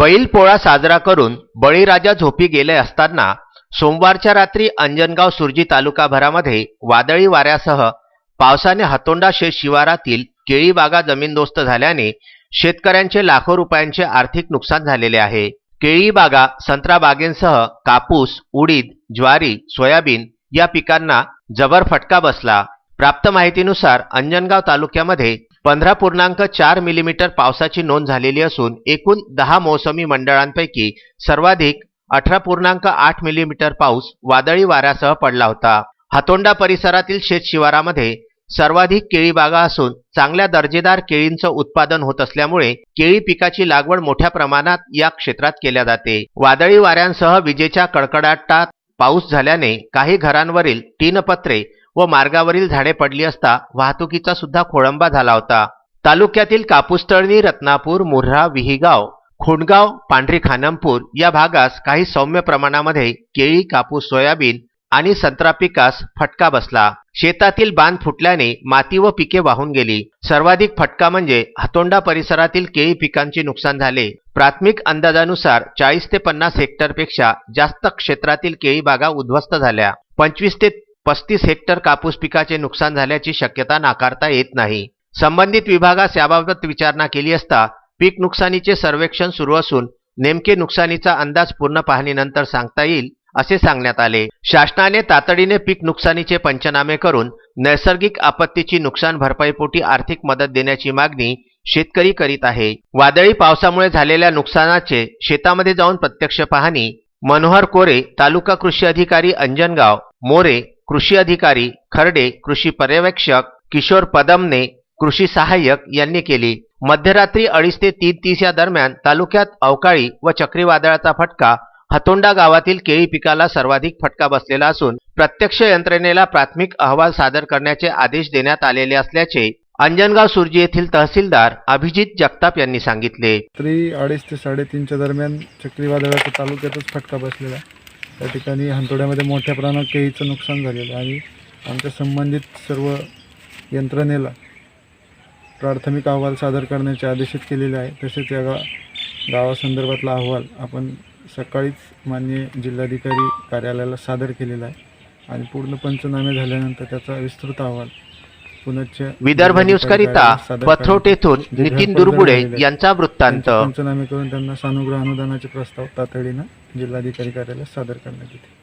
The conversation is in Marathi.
बैलपोळा साजरा करून बळीराजा झोपी गेले असताना सोमवारच्या रात्री अंजनगाव सुरजी तालुकाभरामध्ये वादळी वाऱ्यासह पावसाने हातोंडा शेत शिवारातील केळी बागा जमीनदोस्त झाल्याने शेतकऱ्यांचे लाखो रुपयांचे आर्थिक नुकसान झालेले आहे. केळी बागा संत्रा बागेंसह कापूस उडीद ज्वारी सोयाबीन या पिकांना जबर फटका बसला. प्राप्त माहितीनुसार अंजनगाव तालुक्यामध्ये पंधरा पूर्णांक चार मिलीमीटर पावसाची नोंद झालेली असून एकूण दहा मोसमी मंडळांपैकी सर्वाधिक अठरा पूर्णांक आठ मिलीमीटर पाऊस वादळी वाऱ्यासह पडला होता. हातोंडा परिसरातील शेतशिवारामध्ये सर्वाधिक केळी बागा असून चांगल्या दर्जेदार केळींचं उत्पादन होत असल्यामुळे केळी पिकाची लागवड मोठ्या प्रमाणात या क्षेत्रात केल्या जाते. वादळी वाऱ्यांसह विजेच्या कडकडाटात पाऊस झाल्याने काही घरांवरील टीनपत्रे व मार्गावरील झाडे पडली असता वाहतुकीचा सुद्धा खोळंबा झाला होता. तालुक्यातील कापूसतळणी रत्नापूर मुर्हा विहीगाव खुंडगाव पांढरी खानमपूर या भागास काही सौम्य प्रमाणामध्ये केळी कापूस सोयाबीन आणि संत्रा पिकास फटका बसला. शेतातील बांध फुटल्याने माती व पिके वाहून गेली. सर्वाधिक फटका म्हणजे हातोंडा परिसरातील केळी पिकांचे नुकसान झाले. प्राथमिक अंदाजानुसार चाळीस ते पन्नास हेक्टरपेक्षा जास्त क्षेत्रातील केळी बागा उद्ध्वस्त झाल्या. पंचवीस ते पस्तीस हेक्टर कापूस पिकाचे नुकसान झाल्याची शक्यता नाकारता येत नाही. संबंधित विभागास याबाबत विचारणा केली असता पीक नुकसानीचे सर्वेक्षण सुरू असून नेमके नुकसानीचा अंदाज पूर्ण पाहणीनंतर सांगता येईल असे सांगण्यात आले. शासनाने तातडीने पीक नुकसानीचे पंचनामे करून नैसर्गिक आपत्तीची नुकसान भरपाईपोटी आर्थिक मदत देण्याची मागणी शेतकरी करीत आहे. वादळी पावसामुळे झालेल्या नुकसानाचे शेतामध्ये जाऊन प्रत्यक्ष पाहणी मनोहर कोरे तालुका कृषी अधिकारी अंजनगाव मोरे कृषी अधिकारी खर्डे कृषी पर्यवेक्षक किशोर पदमने कृषी सहाय्यक यांनी केली. मध्यरात्री अडीच ते तीन तीस या दरम्यान तालुक्यात अवकाळी व चक्रीवादळाचा फटका हतोंडा गावातील केळी पिकाला सर्वाधिक फटका बसलेला असून प्रत्यक्ष यंत्रणेला प्राथमिक अहवाल सादर करण्याचे आदेश देण्यात आलेले असल्याचे अंजनगाव सुरजी येथील तहसीलदार अभिजित जगताप यांनी सांगितले. रात्री अडीच ते साडेतीनच्या दरम्यान चक्रीवादळाचा तालुक्यातच फटका बसलेला त्या ठिकाणी हांतोड्यामध्ये मोठ्या प्रमाणात केळीचं नुकसान झालेलं आहे. आणि आमच्या संबंधित सर्व यंत्रणेला प्राथमिक अहवाल सादर करण्याचे आदेशित केलेले आहे. तसेच या गा गावासंदर्भातला अहवाल आपण सकाळीच माननीय जिल्हाधिकारी कार्यालयाला सादर केलेला आहे. आणि पूर्ण पंचनामे झाल्यानंतर त्याचा विस्तृत अहवाल पुनश्च विदर्भ न्यूज करिता जे नितीन दुर्बुडे. यांचा वृत्तांत. पंचनामे करून त्यांना सानुग्रह अनुदानाचे प्रस्ताव तातडीनं जिल्हाधिकारी कार्यालयात सादर करण्यात येते.